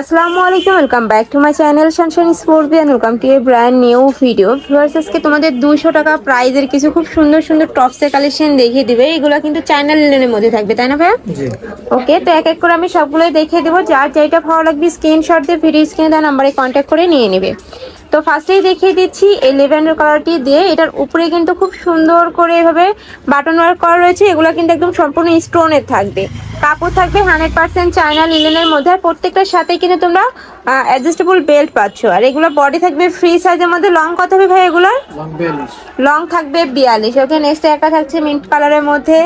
আসসালামু আলাইকুম welcome back to my channel sunshine sports and welcome to a brand new video viewers আজকে তোমাদের দুশো টাকা প্রাইজের কিছু খুব সুন্দর সুন্দর টপসের কালেকশন দেখিয়ে দিবে। এগুলো কিন্তু চায়না লিলেনের মধ্যে থাকবে তাই না ভাই জি। ওকে তো এক এক করে আমি সবগুলোই দেখিয়ে দেবো। যার যেটা ভালো লাগবে স্ক্রিনশট দিয়ে ভিডিও স্ক্রিনে দেওয়া নাম্বারে কন্ট্যাক্ট করে নিয়ে নেবে। তো ফার্স্টেই দেখিয়ে দিচ্ছি এই লেভেন্ডার কালারটি দিয়ে। এটার উপরে কিন্তু খুব সুন্দর করে এভাবে বাটন ওয়ার্ক করা রয়েছে। এগুলো কিন্তু একদম সম্পূর্ণ স্টোনের থাকবে। কাপড় থাকবে হান্ড্রেড পার্সেন্ট চায়না লিলেনের মধ্যে। আর প্রত্যেকটার সাথে কিন্তু তোমরা অ্যাডজাস্টেবল বেল্ট পাচ্ছ। আর এগুলো বডি থাকবে ফ্রি সাইজের মধ্যে। লং কত হবে ভাই এগুলোর? লং থাকবে বিয়াল্লিশ। ওকে নেক্সট একটা থাকছে মিন্ট কালারের মধ্যে।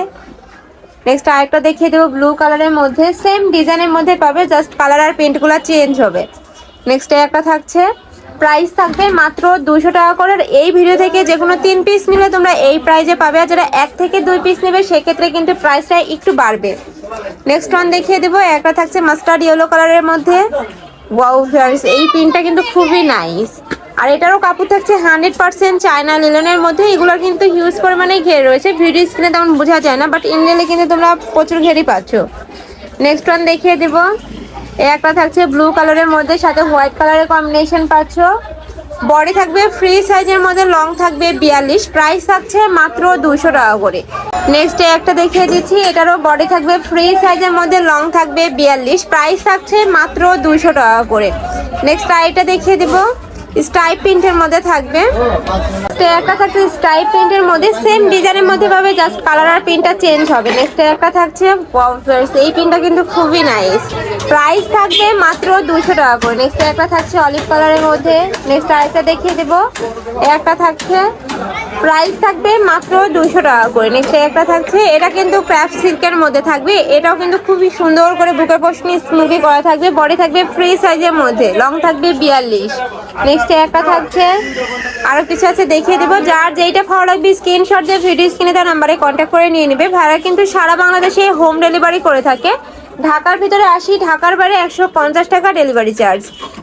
নেক্সট আরেকটা দেখিয়ে দেবো ব্লু কালারের মধ্যে। সেম ডিজাইনের মধ্যে পাবে জাস্ট কালার আর পেন্টগুলো চেঞ্জ হবে। নেক্সট একটা থাকছে প্রাইস থাকবে মাত্র দুশো টাকা করে। এই ভিডিও থেকে যে কোনো তিন পিস নিলে তোমরা এই প্রাইজে পাবে। আর যারা এক থেকে দুই পিস নেবে, সেক্ষেত্রে কিন্তু প্রাইসটা একটু বাড়বে। নেক্সট ওয়ান দেখিয়ে দেবো। একটা থাকছে মাস্টার্ড ইয়েলো কালারের মধ্যে। ওয়াও এই প্রিন্টটা কিন্তু খুবই নাইস আর এটারও কাপড় থাকছে হান্ড্রেড পার্সেন্ট চায়না লিলনের মধ্যে। এগুলোর কিন্তু হিউজ পরিমাণে ঘের রয়েছে। ভিডিও স্ক্রিনে তেমন বোঝা যায় না বাট ইনডেলে কিন্তু তোমরা প্রচুর ঘেরই পাচ্ছ। নেক্সট ওয়ান দেখিয়ে দিব। একটা থাকছে ব্লু কালারের মধ্যে, সাথে হোয়াইট কালারের কম্বিনেশন পাচ্ছ। বডি থাকবে ফ্রি সাইজের মধ্যে লং থাকবে বিয়াল্লিশ। প্রাইস থাকছে মাত্র দুশো টাকা করে। নেক্সট একটা দেখিয়ে দিচ্ছি, এটারও বডি থাকবে ফ্রি সাইজের মধ্যে লং থাকবে বিয়াল্লিশ। প্রাইস থাকছে মাত্র দুশো টাকা করে। নেক্সট এটা দেখিয়ে দিব। স্টাইপ প্রিন্টের মধ্যে থাকবে। তো একটা থাকছে স্টাইপ প্রিন্টের মধ্যে। সেম ডিজাইনের মধ্যে পাবে জাস্ট কালার আর প্রিন্টটা চেঞ্জ হবে। নেক্সট একটা থাকছে এই প্রিন্টটা কিন্তু খুবই নাইস প্রাইস থাকবে মাত্র দুশো টাকা করে। নেক্সট একটা থাকছে অলিভ কালারের মধ্যে। নেক্সট আরেকটা দেখিয়ে দেবো। একটা থাকছে প্রাইস থাকবে মাত্র দুশো টাকা করে। নেক্সট একটা থাকছে, এটা কিন্তু ক্র্যাফট সিল্কের মধ্যে থাকবে। এটাও কিন্তু খুবই সুন্দর করে বুকের পশনি স্মুকি করা থাকবে বডি থাকবে ফ্রি সাইজের মধ্যে লং থাকবে বিয়াল্লিশ। নেক্সট একটা থাকছে আরও কিছু আছে, দেখিয়ে দেবো। যার যেইটা ভালো লাগবে স্ক্রিনশট দিয়ে ভিডিও স্ক্রিনে তার নাম্বারে কন্ট্যাক্ট করে নিয়ে নেবে। ভাড়া কিন্তু সারা বাংলাদেশে হোম ডেলিভারি করে থাকে। ঢাকার ভিতরে আসি ঢাকার বাইরে একশো পঞ্চাশ টাকা ডেলিভারি চার্জ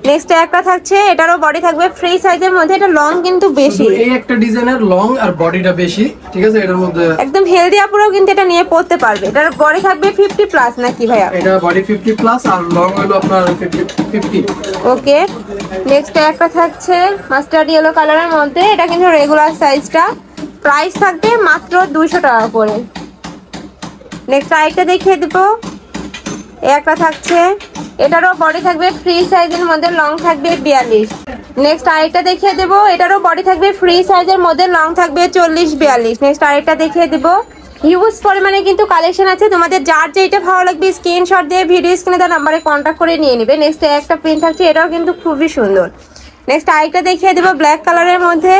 নেক্সট একটা থাকছে এটারও বডি থাকবে ফ্রি সাইজের মধ্যে এটা লং কিন্তু বেশি। এই একটা ডিজাইনের লং আর বডিটা বেশি ঠিক আছে? এটার মধ্যে একদম হেলদি আপুরাও কিন্তু এটা নিয়ে পড়তে পারবে। এটার বডি থাকবে ফিফটি প্লাস নাকি ভাইয়া? এটা বডি ফিফটি প্লাস আর লং হলো আপনার ফিফটি ফিফটি ওকে নেক্সট একটা থাকছে মাস্টার্ড ইয়েলো কালারের মধ্যে এটা কিন্তু রেগুলার সাইজটা প্রাইস থাকবে মাত্র দুশো টাকা করে। নেক্সট আরেকটা দেখিয়ে দেবো। একটা থাকছে। এটারও বডি থাকবে ফ্রি সাইজের মধ্যে লং থাকবে বিয়াল্লিশ। নেক্সট আরেকটা দেখিয়ে দেবো, এটারও বডি থাকবে ফ্রি সাইজের মধ্যে লং থাকবে চল্লিশ, বিয়াল্লিশ। নেক্সট আরেকটা দেখিয়ে দেবো। হিউজ পরিমাণে কিন্তু কালেকশন আছে, তোমাদের যার যেটা ভালো লাগবে স্ক্রিনশট দিয়ে ভিডিও স্ক্রিনে তার নাম্বারে কন্ট্যাক্ট করে নিয়ে নেবে। নেক্সট একটা প্রিন্ট থাকছে, এটাও কিন্তু খুবই সুন্দর। নেক্সট আরেকটা দেখিয়ে দেবো ব্ল্যাক কালারের মধ্যে।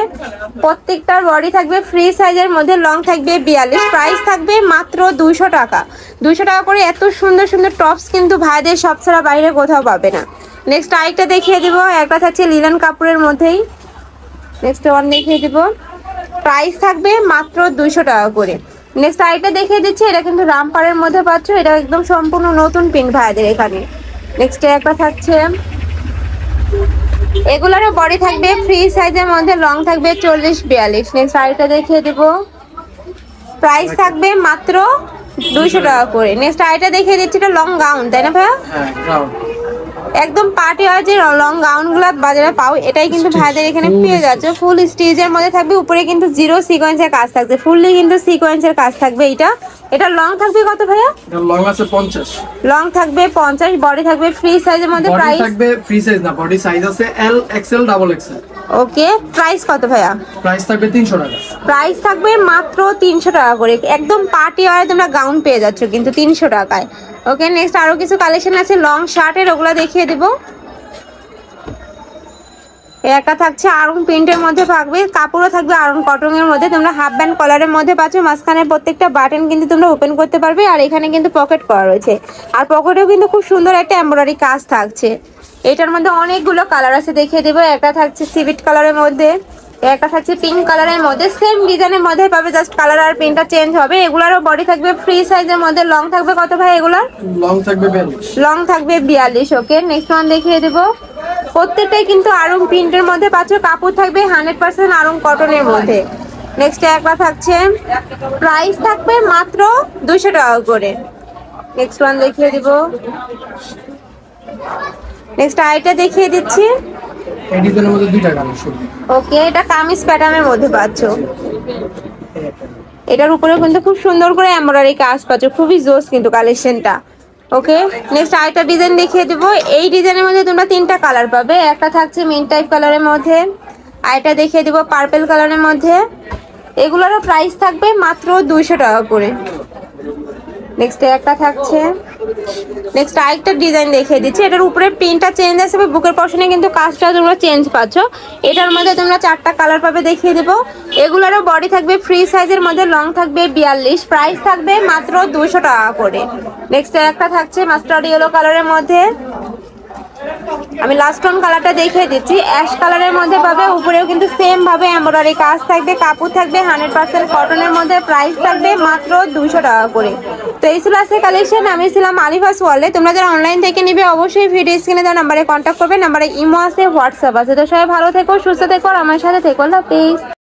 প্রত্যেকটার বডি থাকবে ফ্রি সাইজের মধ্যে লং থাকবে বিয়াল্লিশ। প্রাইস থাকবে মাত্র দুশো টাকা। দুশো টাকা করে এত সুন্দর সুন্দর টপস কিন্তু ভাইদের সব ছাড়া বাইরে কোথাও পাবে না। নেক্সট আরেকটা দেখিয়ে দিব। একটা থাকছে লিলান কাপড়ের মধ্যেই। নেক্সট ওয়ান দেখিয়ে দিব। প্রাইস থাকবে মাত্র দুশো টাকা করে। নেক্সট আরেকটা দেখিয়ে দিচ্ছি। এটা কিন্তু রামপাড়ের মধ্যে পাচ্ছ। এটা একদম সম্পূর্ণ নতুন প্রিন্ট ভাইদের এখানে। নেক্সট একটা থাকছে এগুলোরও বডি থাকবে ফ্রি সাইজের মধ্যে লং থাকবে চল্লিশ বিয়াল্লিশ। নেক্সট শাড়িটা দেখিয়ে দেবো। প্রাইস থাকবে মাত্র দুইশো টাকা করে। নেক্সট শাড়িটা দেখিয়ে দিচ্ছি, এটা লং গাউন তাই না ভাইয়া? হ্যাঁ একদম পার্টি হয় যে লং গাউনগুলা বাজারে পাও এটাই কিন্তু ভাইদের এখানে পেয়ে যাচ্ছে। ফুল স্টেজের মধ্যে থাকবে উপরে কিন্তু জিরো সিকোয়েন্সের কাজ থাকবে ফুললি কিন্তু সিকোয়েন্সের কাজ থাকবে এটা এটা লং থাকবে কত ভাইয়া? লং আছে পঞ্চাশ। লং থাকবে পঞ্চাশ বডি থাকবে ফ্রি সাইজের মধ্যে প্রাইস থাকবে ফ্রি সাইজ না বডি সাইজ আছে L XL double XL okay price কত ভাইয়া? প্রাইস থাকবে তিনশো টাকা। প্রাইস থাকবে মাত্র তিনশো টাকা করে। একদম পার্টি হয় তোমরা গাউন পেয়ে যাচ্ছ কিন্তু তিনশো টাকায়। ওকে নেক্সট আরও কিছু কালেকশন আছে লং শার্টের ওগুলো দেখিয়ে দেবো। একটা থাকছে আরুন প্রিন্টের মধ্যে থাকবে কাপড়ও থাকবে আরুন কটনের মধ্যে। তোমরা হাফ ব্যান্ড কলারের মধ্যে পাচ্ছ মাঝখানে প্রত্যেকটা বাটন কিন্তু তোমরা ওপেন করতে পারবে আর এখানে কিন্তু পকেট করা রয়েছে। আর পকেটেও কিন্তু খুব সুন্দর একটা এমব্রয়ডারি কাজ থাকছে। এটার মধ্যে অনেকগুলো কালার আছে দেখিয়ে দেবো। একটা থাকছে সিভিট কালারের মধ্যে একটা থাকছে পিঙ্ক কালারের মধ্যে। সেম ডিজাইনের মধ্যে পাবে জাস্ট কালার আর প্রিন্টটা চেঞ্জ হবে। এগুলারও বডি থাকবে ফ্রি সাইজের মধ্যে। লং থাকবে কত ভাই এগুলার? লং থাকবে বিয়াল্লিশ। লং থাকবে বিয়াল্লিশ ওকে নেক্সট ওয়ান দেখিয়ে দেবো। প্রত্যেকটাই কিন্তু আরং প্রিন্টের মধ্যে। পাচ্ছ কাপড় থাকবে হান্ড্রেড পার্সেন্ট আরং কটনের মধ্যে। নেক্সট একটা থাকছে। প্রাইস থাকবে মাত্র দুশো টাকা করে। নেক্সট ওয়ান দেখিয়ে দিব। নেক্সট আরেকটা দেখিয়ে দিচ্ছি। এই ডিজাইনের মধ্যে দুইটা শুধু ওকে এটা কামিজ প্যাটার্নের মধ্যে পাচ্ছ। এটার উপরে কিন্তু খুব সুন্দর করে এমব্রয়ডারি কাজ পাচ্ছ। খুবই জোস কিন্তু কালেকশনটা ওকে নেক্সট আরেকটা ডিজাইন দেখিয়ে দেবো। এই ডিজাইনের মধ্যে তোমরা তিনটা কালার পাবে। একটা থাকছে মিন টাইপ কালারের মধ্যে। আরেকটা দেখিয়ে দেবো পার্পেল কালারের মধ্যে। এগুলোরও প্রাইস থাকবে মাত্র দুইশো টাকা করে। নেক্সট একটা থাকছে নেক্সট আরেকটা ডিজাইন দেখিয়ে দিচ্ছি। এটার উপরে প্রিন্টটা চেঞ্জ আসবে বুকের পশনে কিন্তু কাজটা তোমরা চেঞ্জ পাচ্ছ। এটার মধ্যে তোমরা চারটা কালার পাবে দেখিয়ে দেবো। এগুলোরও বডি থাকবে ফ্রি সাইজের মধ্যে লং থাকবে বিয়াল্লিশ। প্রাইস থাকবে মাত্র দুশো টাকা করে। নেক্সট একটা থাকছে মাস্টার ইয়েলো কালারের মধ্যে। আমি লাস্ট অন কালারটা দেখিয়ে দিচ্ছি। অ্যাশ কালারের মধ্যে পাবে, উপরেও কিন্তু সেম ভাবে এমব্রয়ডারি কাজ থাকবে, কাপড় থাকবে হান্ড্রেড পার্সেন্ট কটনের মধ্যে প্রাইস থাকবে মাত্র দুইশো টাকা করে। তো এই ছিল আজকে কালেকশন আমি ছিলাম আলিফাস ওয়ার্ল্ডে। তোমরা যারা অনলাইন থেকে নিবে, অবশ্যই ভিডিও স্ক্রিনে দেওয়া নাম্বারে কন্ট্যাক্ট করবে নাম্বারে ইমো আছে, হোয়াটসঅ্যাপ আছে। তো সবাই ভালো থেকো, সুস্থ থেকো আমার সাথে থেকো। প্লিজ